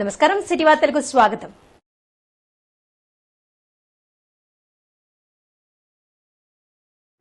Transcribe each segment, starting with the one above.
నమస్కారం సిటీ వార్తలకు స్వాగతం.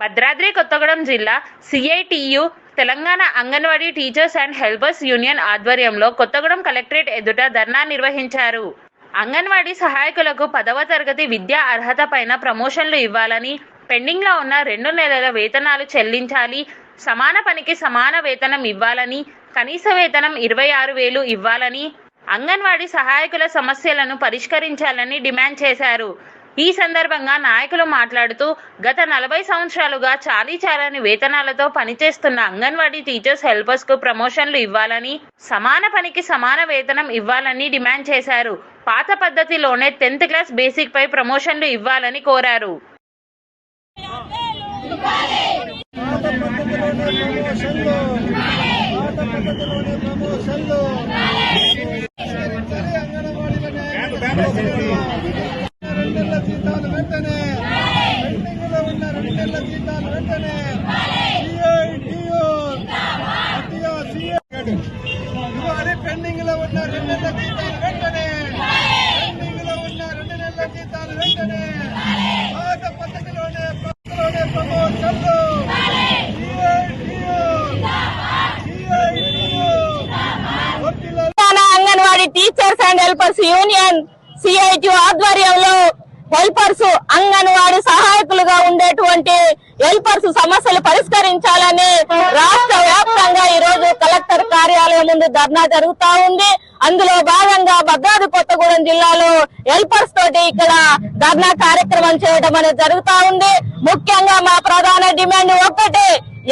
భద్రాద్రి కొత్తగూడెం జిల్లా CITU Telangana anganwadi teachers and helpers union ఆధ్వర్యంలో కొత్తగూడెం కలెక్టరేట్ ఎదుట ధర్నా నిర్వహించారు. అంగన్వాడీ సహాయకులకు పదవ తరగతి విద్యా అర్హత పైన ప్రమోషన్లు ఇవ్వాలని పెండింగ్లో ఉన్న రెండు నెలల వేతనాలు చెల్లించాలి సమాన పనికి సమాన వేతనం ఇవ్వాలని కనీస వేతనం ఇరవై ఆరు వేలు ఇవ్వాలని అంగన్వాడీ సహాయకుల సమస్యలను పరిష్కరించాలని డిమాండ్ చేశారు. ఈ సందర్భంగా నాయకులు మాట్లాడుతూ గత నలభై సంవత్సరాలుగా చాలీ చాలని వేతనాలతో పనిచేస్తున్న అంగన్వాడీ టీచర్స్ హెల్పర్స్కు ప్రమోషన్లు ఇవ్వాలని సమాన పనికి సమాన వేతనం ఇవ్వాలని డిమాండ్ చేశారు. పాత పద్ధతిలోనే టెన్త్ క్లాస్ బేసిక్ పై ప్రమోషన్లు ఇవ్వాలని కోరారు. పాత పద్ధతిలోనే ప్రమోషన్లు పాత పద్ధతిలోనే ప్రమోషన్లు పరిష్కరించాలి అంగన్వాడీల న్యాయ రెండేళ్ళ జీతాలు వెంటనే పెండింగ్లో ఉన్న రెండేళ్ళ జీతాలు వెంటనే CITU, ఇవ్వాలి పెండింగ్లో ఉన్న రెండేళ్ళ జీతాలు వెంటనే పెండింగ్లో ఉన్న రెండు నెలల జీతాలు వెంటనే పాత పద్ధతిలోనే పద్ధతిలోనే ప్రమోషన్లు anganwadi teachers and helpers union CIT ఆధ్వర్యంలో హెల్పర్స్ అంగన్వాడి సహాయకులుగా ఉండేటువంటి హెల్పర్స్ సమస్యలు పరిష్కరించాలని రాష్ట్ర వ్యాప్తంగా ఈ రోజు కలెక్టర్ కార్యాలయం ముందు ధర్నా జరుగుతా ఉంది. అందులో భాగంగా భద్రాద్రి కొత్తగూడెం జిల్లాలో హెల్పర్స్ తోటి ఇక్కడ ధర్నా కార్యక్రమం చేయడం అనేది జరుగుతా ఉంది. ముఖ్యంగా మా ప్రధాన డిమాండ్ ఒక్కటే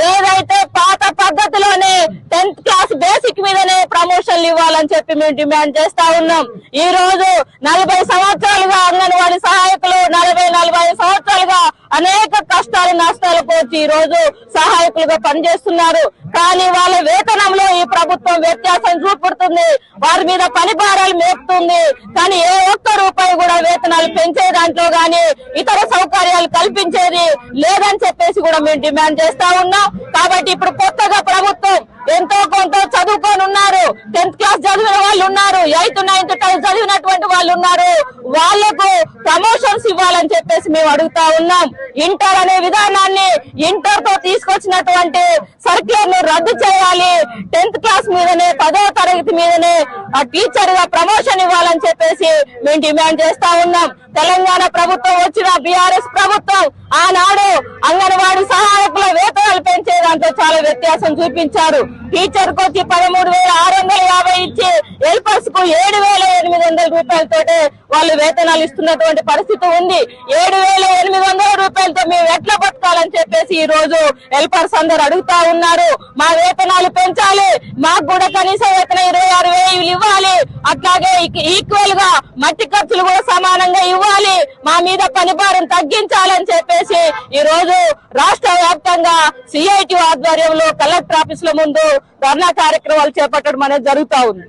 ఏదైతే పాత పద్ధతిలోనే టెన్త్ క్లాస్ బేసిక్ మీద ప్రమోషన్లు ఇవ్వాలని చెప్పి మేము డిమాండ్ చేస్తా ఉన్నాం. ఈ రోజు నలభై సంవత్సరాలుగా అంగన్వాడీ సహాయకులు నలభై నలభై సంవత్సరాలుగా అనేక కష్టాలు నష్టాలు పోచి ఈ రోజు సహాయకులుగా పనిచేస్తున్నారు. కానీ వాళ్ళ వేతనంలో ఈ ప్రభుత్వం వ్యత్యాసం చూపుతుంది వారి మీద పని భారాలు మేపుతుంది. కానీ ఏ ఒక్క రూపాయి కూడా వేతనాలు పెంచే దాంట్లో గాని ఇతర సౌకర్యాలు కల్పించేది లేదని చెప్పేసి కూడా మేము డిమాండ్ చేస్తా ఉన్నాం. కాబట్టి ఇప్పుడు కొత్తగా ప్రభుత్వం ఎంతో కొంత చదువుకొని ఉన్నారు టెన్త్ క్లాస్ చదివిన వాళ్ళు ఉన్నారు ఎయిత్ నైన్త్ టెన్త్ చదివినటువంటి వాళ్ళు ఉన్నారు. వాళ్ళకు ప్రమోషన్స్ ఇవ్వాలని చెప్పేసి మేము అడుగుతా ఉన్నాం. ఇంటర్ అనే విధానాన్ని ఇంటర్తో తీసుకొచ్చినటువంటి సర్క్యులర్ను రద్దు చేయాలి. టెన్త్ క్లాస్ మీదనే పదవ తరగతి మీదనే ఆ టీచర్గా ప్రమోషన్ ఇవ్వాలని చెప్పేసి మేము డిమాండ్ చేస్తా ఉన్నాం. తెలంగాణ ప్రభుత్వం వచ్చిన బీఆర్ఎస్ ప్రభుత్వం ఆనాడు అంగన్వాడీ సహాయకుల వేతనాలు పెంచే దాంట్లో చాలా వ్యత్యాసం చూపించారు. టీచర్కు వచ్చి పదమూడు వేల ఆరు వందల హెల్పర్స్ ఏడు వేల ఎనిమిది వందల రూపాయలతోటే వాళ్ళు వేతనాలు ఇస్తున్నటువంటి పరిస్థితి ఉంది. ఏడు వేల ఎనిమిది వందల రూపాయలతో మేము ఎట్లా బతకాలని చెప్పేసి ఈ రోజు హెల్పర్స్ అందరు అడుగుతా ఉన్నారు. మా వేతనాలు పెంచాలి. మాకు కూడా కనీస వేతనం ఇరవై ఆరు వేలు ఇవ్వాలి. అట్లాగే ఈక్వల్గా మట్టి ఖర్చులు కూడా సమానంగా ఇవ్వాలి. మా మీద పనిభారం తగ్గించాలని చెప్పేసి ఈ రోజు రాష్ట్ర వ్యాప్తంగా సిఐటి ఆధ్వర్యంలో కలెక్టర్ ఆఫీసుల ముందు ధర్నా కార్యక్రమాలు చేపట్టడం అనేది జరుగుతా ఉంది.